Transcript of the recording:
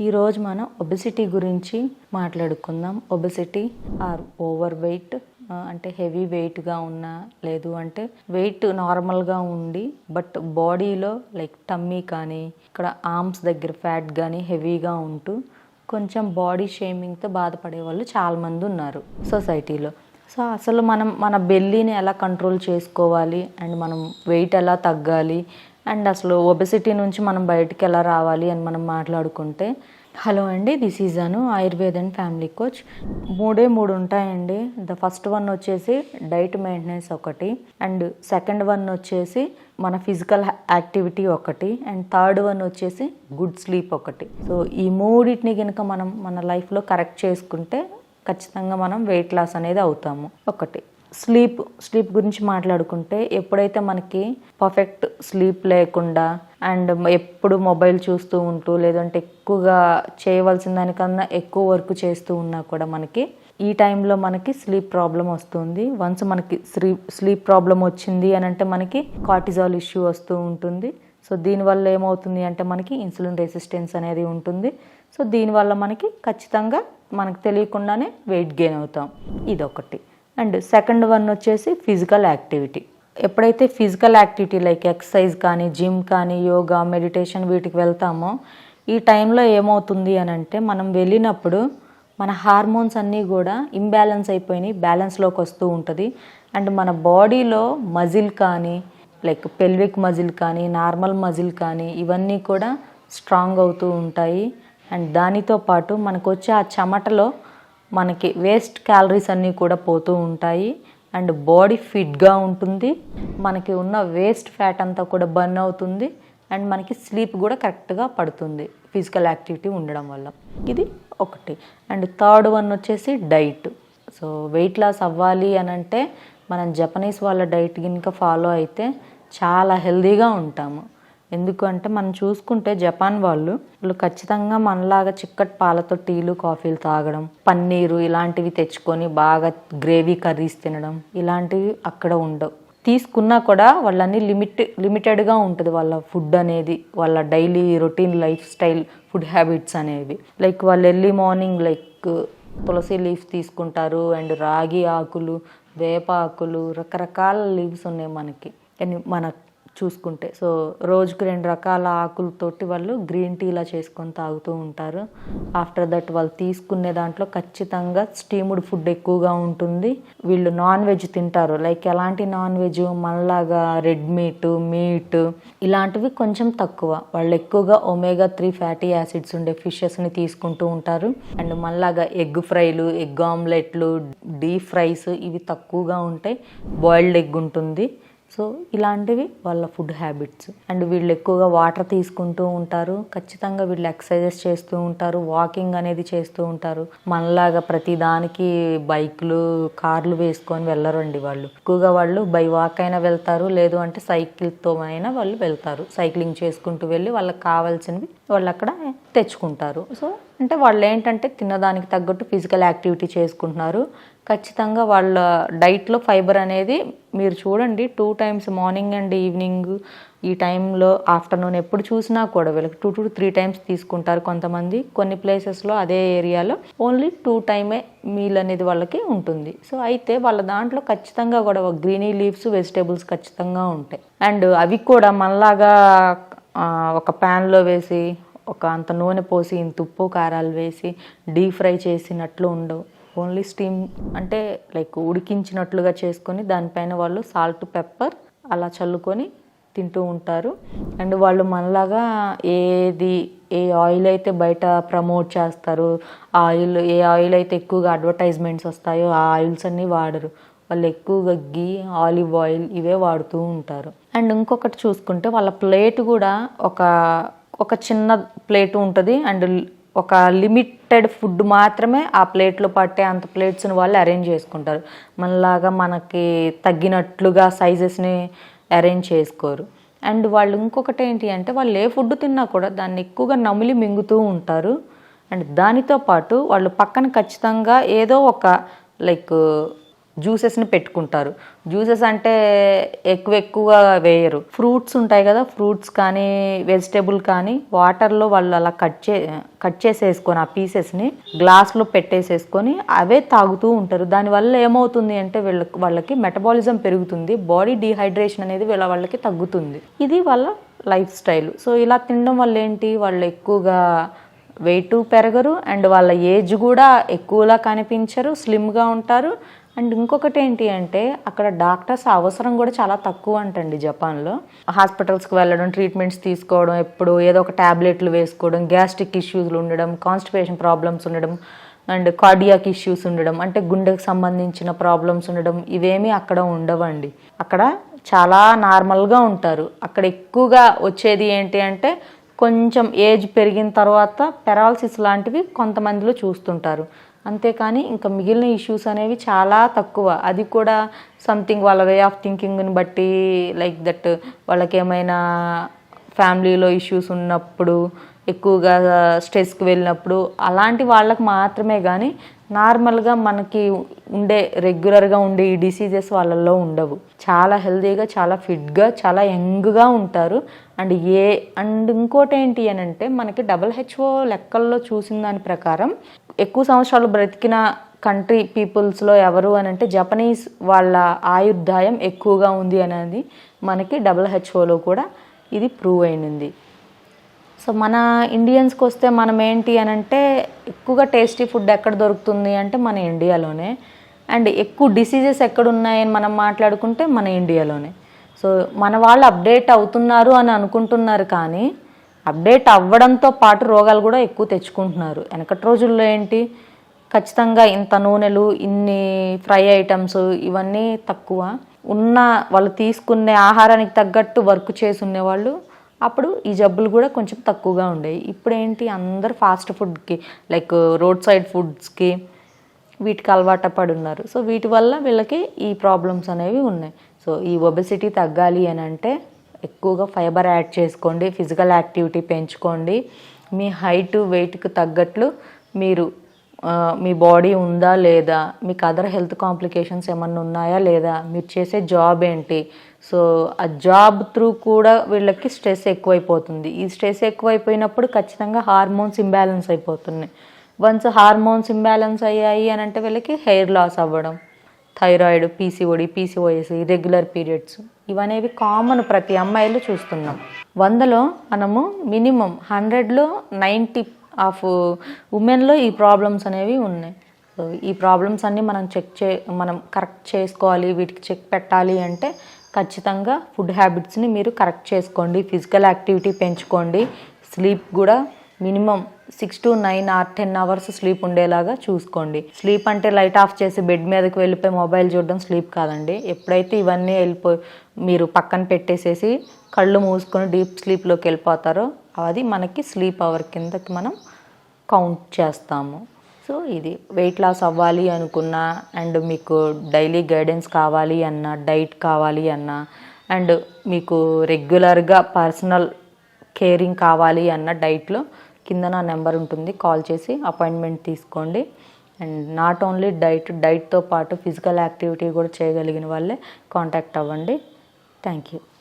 ఈరోజు మనం ఒబెసిటీ గురించి మాట్లాడుకుందాం. ఒబెసిటీ ఆర్ ఓవర్ వెయిట్ అంటే హెవీ వెయిట్గా ఉన్నా లేదు అంటే వెయిట్ నార్మల్గా ఉండి బట్ బాడీలో లైక్ టమ్మీ కానీ ఇక్కడ ఆర్మ్స్ దగ్గర ఫ్యాట్ కానీ హెవీగా ఉంటూ కొంచెం బాడీ షేమింగ్తో బాధపడే వాళ్ళు చాలామంది ఉన్నారు సొసైటీలో సో అసలు మనం మన బెల్లీని ఎలా కంట్రోల్ చేసుకోవాలి అండ్ మనం వెయిట్ ఎలా తగ్గాలి అండ్ అసలు ఒబెసిటీ నుంచి మనం బయటికి ఎలా రావాలి అని మనం మాట్లాడుకుంటే హలో అండి this is Anu Ayurved and family coach మూడే మూడు ఉంటాయండి. ద ఫస్ట్ వన్ వచ్చేసి డైట్ మెయింటెనెన్స్ ఒకటి అండ్ సెకండ్ వన్ వచ్చేసి మన ఫిజికల్ యాక్టివిటీ ఒకటి అండ్ థర్డ్ వన్ వచ్చేసి గుడ్ స్లీప్ ఒకటి. సో ఈ మూడింటిని కనుక మనం మన లైఫ్లో కరెక్ట్ చేసుకుంటే ఖచ్చితంగా మనం వెయిట్ లాస్ అనేది అవుతాము. ఒకటి స్లీప్ స్లీప్ గురించి మాట్లాడుకుంటే ఎప్పుడైతే మనకి పర్ఫెక్ట్ స్లీప్ లేకుండా అండ్ ఎప్పుడు మొబైల్ చూస్తూ ఉంటూ లేదంటే ఎక్కువగా చేయవలసిన దానికన్నా ఎక్కువ వర్క్ చేస్తూ ఉన్నా కూడా మనకి ఈ టైంలో మనకి స్లీప్ ప్రాబ్లం వస్తుంది. వన్స్ మనకి స్లీప్ స్లీప్ ప్రాబ్లం వచ్చింది అని అంటే మనకి కార్టిజాల్ ఇష్యూ వస్తూ ఉంటుంది. సో దీనివల్ల ఏమవుతుంది అంటే మనకి ఇన్సులిన్ రెసిస్టెన్స్ అనేది ఉంటుంది. సో దీనివల్ల మనకి ఖచ్చితంగా మనకు తెలియకుండానే వెయిట్ గెయిన్ అవుతాం. ఇదొకటి. అండ్ సెకండ్ వన్ వచ్చేసి ఫిజికల్ యాక్టివిటీ. ఎప్పుడైతే ఫిజికల్ యాక్టివిటీ లైక్ ఎక్సర్సైజ్ కానీ జిమ్ కానీ యోగా మెడిటేషన్ వీటికి వెళ్తామో ఈ టైంలో ఏమవుతుంది అని అంటే మనం వెళ్ళినప్పుడు మన హార్మోన్స్ అన్నీ కూడా ఇంబ్యాలెన్స్ అయిపోయినాయి బ్యాలెన్స్లోకి వస్తూ ఉంటుంది. అండ్ మన బాడీలో మజిల్ కానీ లైక్ పెల్విక్ మజిల్ కానీ నార్మల్ మజిల్ కానీ ఇవన్నీ కూడా స్ట్రాంగ్ అవుతూ ఉంటాయి. అండ్ దానితో పాటు మనకు వచ్చే ఆ చెమటలో మనకి వేస్ట్ క్యాలరీస్ అన్నీ కూడా పోతూ ఉంటాయి. అండ్ బాడీ ఫిట్గా ఉంటుంది. మనకి ఉన్న వేస్ట్ ఫ్యాట్ అంతా కూడా బర్న్ అవుతుంది. అండ్ మనకి స్లీప్ కూడా కరెక్ట్గా పడుతుంది. ఫిజికల్ యాక్టివిటీ ఉండడం వల్ల. ఇది ఒకటి. అండ్ థర్డ్ వన్ వచ్చేసి డైట్. సో వెయిట్ లాస్ అవ్వాలి అని అంటే మనం జపనీస్ వాళ్ళ డైట్ కనుక ఫాలో అయితే చాలా హెల్దీగా ఉంటాము. ఎందుకంటే మనం చూసుకుంటే జపాన్ వాళ్ళు వాళ్ళు ఖచ్చితంగా మనలాగా చిక్కటి పాలతో టీలు కాఫీలు తాగడం పన్నీరు ఇలాంటివి తెచ్చుకొని బాగా గ్రేవీ కర్రీస్ తినడం ఇలాంటివి అక్కడ ఉండవు. తీసుకున్నా కూడా వాళ్ళని లిమిట్ లిమిటెడ్గా ఉంటుంది వాళ్ళ ఫుడ్ అనేది వాళ్ళ daily routine lifestyle food habits అనేవి. లైక్ వాళ్ళు early morning like tulsi leaves తీసుకుంటారు అండ్ రాగి ఆకులు వేప ఆకులు రకరకాల లీవ్స్ ఉన్నాయి మనకి. కానీ మన చూసుకుంటే. సో రోజుకి రెండు రకాల ఆకులతోటి వాళ్ళు గ్రీన్ టీలా చేసుకొని తాగుతూ ఉంటారు. ఆఫ్టర్ దట్ వాళ్ళు తీసుకునే దాంట్లో ఖచ్చితంగా స్టీముడ్ ఫుడ్ ఎక్కువగా ఉంటుంది. వీళ్ళు నాన్ వెజ్ తింటారు. లైక్ ఎలాంటి నాన్ వెజ్? మనలాగా రెడ్ మీట్ మీట్ ఇలాంటివి కొంచెం తక్కువ. వాళ్ళు ఎక్కువగా ఒమేగా త్రీ ఫ్యాటీ యాసిడ్స్ ఉండే ఫిషెస్ని తీసుకుంటూ ఉంటారు. అండ్ మనలాగా ఎగ్ ఫ్రైలు ఎగ్ ఆమ్లెట్లు డీప్ ఫ్రైస్ ఇవి తక్కువగా ఉంటాయి. బాయిల్డ్ ఎగ్ ఉంటుంది. సో ఇలాంటివి వాళ్ళ ఫుడ్ హ్యాబిట్స్. అండ్ వీళ్ళు ఎక్కువగా వాటర్ తీసుకుంటూ ఉంటారు. ఖచ్చితంగా వీళ్ళు ఎక్సర్సైజెస్ చేస్తూ ఉంటారు. వాకింగ్ అనేది చేస్తూ ఉంటారు. మనలాగా ప్రతి దానికి బైక్లు కార్లు వేసుకొని వెళ్ళరండి వాళ్ళు. ఎక్కువగా వాళ్ళు బై వాక్ అయినా వెళ్తారు. లేదు అంటే సైకిల్తో అయినా వాళ్ళు వెళ్తారు. సైక్లింగ్ చేసుకుంటూ వెళ్ళి వాళ్ళకి కావాల్సినవి వాళ్ళు అక్కడ తెచ్చుకుంటారు. సో అంటే వాళ్ళు ఏంటంటే తిన్నదానికి తగ్గట్టు ఫిజికల్ యాక్టివిటీ చేసుకుంటున్నారు. ఖచ్చితంగా వాళ్ళ డైట్లో ఫైబర్ అనేది మీరు చూడండి two times morning and evening ఈ టైంలో ఆఫ్టర్నూన్ ఎప్పుడు చూసినా కూడా వీళ్ళకి టూ టు త్రీ టైమ్స్ తీసుకుంటారు కొంతమంది. కొన్ని ప్లేసెస్లో అదే ఏరియాలో ఓన్లీ టూ టైమే మీల్ అనేది వాళ్ళకి ఉంటుంది. సో అయితే వాళ్ళ దాంట్లో ఖచ్చితంగా కూడా గ్రీనీ లీవ్స్ వెజిటేబుల్స్ ఖచ్చితంగా ఉంటాయి. అండ్ అవి కూడా మనలాగా ఒక ప్యాన్లో వేసి ఒక అంత నూనె పోసి ఇంత ఉప్పు కారాలు వేసి డీప్ ఫ్రై చేసినట్లు ఉండవు. ఓన్లీ స్టీమ్ అంటే లైక్ ఉడికించినట్లుగా చేసుకొని దానిపైన వాళ్ళు సాల్ట్ పెప్పర్ అలా చల్లుకొని తింటూ ఉంటారు. అండ్ వాళ్ళు మనలాగా ఏది ఏ ఆయిల్ అయితే బయట ప్రమోట్ చేస్తారు ఆయిల్ ఏ ఆయిల్ అయితే ఎక్కువగా అడ్వర్టైజ్మెంట్స్ వస్తాయో ఆ ఆయిల్స్ అన్నీ వాడరు. వాళ్ళు ఎక్కువగా గీ ఆలివ్ ఆయిల్ ఇవే వాడుతూ ఉంటారు. అండ్ ఇంకొకటి చూసుకుంటే వాళ్ళ ప్లేట్ కూడా ఒక ఒక చిన్న ప్లేట్ ఉంటుంది. అండ్ ఒక లిమిటెడ్ ఫుడ్ మాత్రమే ఆ ప్లేట్లో పట్టే అంత ప్లేట్స్ని వాళ్ళు అరేంజ్ చేసుకుంటారు. మనలాగా మనకి తగ్గినట్లుగా సైజెస్ని అరేంజ్ చేసుకోరు. అండ్ వాళ్ళు ఇంకొకటి ఏంటి అంటే వాళ్ళు ఏ ఫుడ్ తిన్నా కూడా దాన్ని ఎక్కువగా నమిలి మింగుతూ ఉంటారు. అండ్ దానితో పాటు వాళ్ళు పక్కన ఖచ్చితంగా ఏదో ఒక లైక్ జ్యూసెస్ని పెట్టుకుంటారు. జ్యూసెస్ అంటే ఎక్కువ ఎక్కువ వేయరు. ఫ్రూట్స్ ఉంటాయి కదా ఫ్రూట్స్ కానీ వెజిటేబుల్ కానీ వాటర్లో వాళ్ళు అలా కట్ చే కట్ చేసేసుకొని ఆ పీసెస్ని గ్లాస్లో పెట్టేసేసుకొని అవే తాగుతూ ఉంటారు. దానివల్ల ఏమవుతుంది అంటే వీళ్ళకి వాళ్ళకి మెటబాలిజం పెరుగుతుంది బాడీ డీహైడ్రేషన్ అనేది వీళ్ళ వాళ్ళకి తగ్గుతుంది. ఇది వాళ్ళ లైఫ్ స్టైల్. సో ఇలా తినడం వల్ల ఏంటి? వాళ్ళు ఎక్కువగా వెయిట్ పెరగరు అండ్ వాళ్ళ ఏజ్ కూడా ఎక్కువలా కనిపించరు స్లిమ్గా ఉంటారు. అండ్ ఇంకొకటి ఏంటి అంటే అక్కడ డాక్టర్స్ అవసరం కూడా చాలా తక్కువ అంటండి జపాన్లో. హాస్పిటల్స్కి వెళ్ళడం ట్రీట్మెంట్స్ తీసుకోవడం ఎప్పుడు ఏదో ఒక ట్యాబ్లెట్లు వేసుకోవడం గ్యాస్ట్రిక్ ఇష్యూస్లు ఉండడం కాన్స్టిపేషన్ ప్రాబ్లమ్స్ ఉండడం అండ్ కార్డియాక్ ఇష్యూస్ ఉండడం అంటే గుండెకు సంబంధించిన ప్రాబ్లమ్స్ ఉండడం ఇవేమీ అక్కడ ఉండవండి. అక్కడ చాలా నార్మల్గా ఉంటారు. అక్కడ ఎక్కువగా వచ్చేది ఏంటి అంటే కొంచెం ఏజ్ పెరిగిన తర్వాత పెరాలసిస్ లాంటివి కొంతమందిలో చూస్తుంటారు. అంతేకాని ఇంకా మిగిలిన ఇష్యూస్ అనేవి చాలా తక్కువ. అది కూడా సంథింగ్ వాళ్ళ వే ఆఫ్ థింకింగ్ని బట్టి లైక్ దట్ వాళ్ళకి ఏమైనా ఫ్యామిలీలో ఇష్యూస్ ఉన్నప్పుడు ఎక్కువగా స్ట్రెస్కి వెళ్ళినప్పుడు అలాంటి వాళ్ళకి మాత్రమే కానీ నార్మల్గా మనకి ఉండే రెగ్యులర్గా ఉండే ఈ డిసీజెస్ వాళ్ళల్లో ఉండవు. చాలా హెల్తీగా చాలా ఫిట్గా చాలా యంగ్గా ఉంటారు. అండ్ ఏ అండ్ ఇంకోటి ఏంటి అని అంటే మనకి డబల్ హెచ్ఓ లెక్కల్లో చూసిన దాని ప్రకారం ఎక్కువ సంవత్సరాలు బ్రతికిన కంట్రీ పీపుల్స్లో ఎవరు అని అంటే జపనీస్ వాళ్ళ ఆయుర్దాయం ఎక్కువగా ఉంది అనేది మనకి డబ్ల్యూహెచ్ఓలో హెచ్ఓలో కూడా ఇది ప్రూవ్ అయినది. సో మన ఇండియన్స్కి వస్తే మనం ఏంటి అని అంటే ఎక్కువగా టేస్టీ ఫుడ్ ఎక్కడ దొరుకుతుంది అంటే మన ఇండియాలోనే. అండ్ ఎక్కువ డిసీజెస్ ఎక్కడ ఉన్నాయని మనం మాట్లాడుకుంటే మన ఇండియాలోనే. సో మన వాళ్ళు అప్డేట్ అవుతున్నారు అని అనుకుంటున్నారు కానీ అప్డేట్ అవ్వడంతో పాటు రోగాలు కూడా ఎక్కువ తెచ్చుకుంటున్నారు. వెనకటి రోజుల్లో ఏంటి? ఖచ్చితంగా ఇంత నూనెలు ఇన్ని ఫ్రై ఐటమ్స్ ఇవన్నీ తక్కువ. ఉన్న వాళ్ళు తీసుకునే ఆహారానికి తగ్గట్టు వర్క్ చేసి ఉండేవాళ్ళు అప్పుడు ఈ జబ్బులు కూడా కొంచెం తక్కువగా ఉండేవి. ఇప్పుడు ఏంటి? అందరు ఫాస్ట్ ఫుడ్కి లైక్ రోడ్ సైడ్ ఫుడ్స్కి వీటికి అలవాటు పడి ఉన్నారు. సో వీటి వల్ల వీళ్ళకి ఈ ప్రాబ్లమ్స్ అనేవి ఉన్నాయి. సో ఈ ఒబెసిటీ తగ్గాలి అని అంటే ఎక్కువగా ఫైబర్ యాడ్ చేసుకోండి ఫిజికల్ యాక్టివిటీ పెంచుకోండి. మీ హైట్ వెయిట్కి తగ్గట్లు మీరు మీ బాడీ ఉందా లేదా మీకు అదర్ హెల్త్ కాంప్లికేషన్స్ ఏమన్నా ఉన్నాయా లేదా మీరు చేసే జాబ్ ఏంటి? సో ఆ జాబ్ త్రూ కూడా వీళ్ళకి స్ట్రెస్ ఎక్కువైపోతుంది. ఈ స్ట్రెస్ ఎక్కువైపోయినప్పుడు ఖచ్చితంగా హార్మోన్స్ ఇంబ్యాలెన్స్ అయిపోతున్నాయి. వన్స్ హార్మోన్స్ ఇంబ్యాలెన్స్ అయ్యాయి అని అంటే వీళ్ళకి హెయిర్ లాస్ అవ్వడం. Thyroid PCOD PCOS irregular periods ఇవనేవి common ప్రతి అమ్మాయిలు చూస్తున్నాం. వందలో మనము మినిమం హండ్రెడ్లో నైంటీ ఆఫ్ ఉమెన్లో ఈ ప్రాబ్లమ్స్ అనేవి ఉన్నాయి. సో ఈ ప్రాబ్లమ్స్ అన్నీ మనం చెక్ చే మనం కరెక్ట్ చేసుకోవాలి వీటికి చెక్ పెట్టాలి అంటే ఖచ్చితంగా ఫుడ్ హ్యాబిట్స్ని మీరు కరెక్ట్ చేసుకోండి ఫిజికల్ యాక్టివిటీ పెంచుకోండి స్లీప్ కూడా minimum six to nine or ten hours sleep ఉండేలాగా చూసుకోండి. స్లీప్ అంటే లైట్ ఆఫ్ చేసి బెడ్ మీదకి వెళ్ళిపోయి మొబైల్ చూడడం స్లీప్ కాదండి. ఎప్పుడైతే ఇవన్నీ వెళ్ళిపోయి మీరు పక్కన పెట్టేసేసి కళ్ళు మూసుకొని డీప్ స్లీప్లోకి వెళ్ళిపోతారో అది మనకి స్లీప్ అవర్ కిందకి మనం కౌంట్ చేస్తాము. సో ఇది వెయిట్ లాస్ అవ్వాలి అనుకున్నా అండ్ మీకు డైలీ గైడెన్స్ కావాలి అన్నా డైట్ కావాలి అన్నా అండ్ మీకు రెగ్యులర్గా పర్సనల్ కేరింగ్ కావాలి అన్న డైట్లో కింద నా నెంబర్ ఉంటుంది కాల్ చేసి అపాయింట్మెంట్ తీసుకోండి. అండ్ నాట్ ఓన్లీ డైట్ డైట్తో పాటు ఫిజికల్ యాక్టివిటీ కూడా చేయగలిగిన వాళ్ళే కాంటాక్ట్ అవ్వండి. Thank you.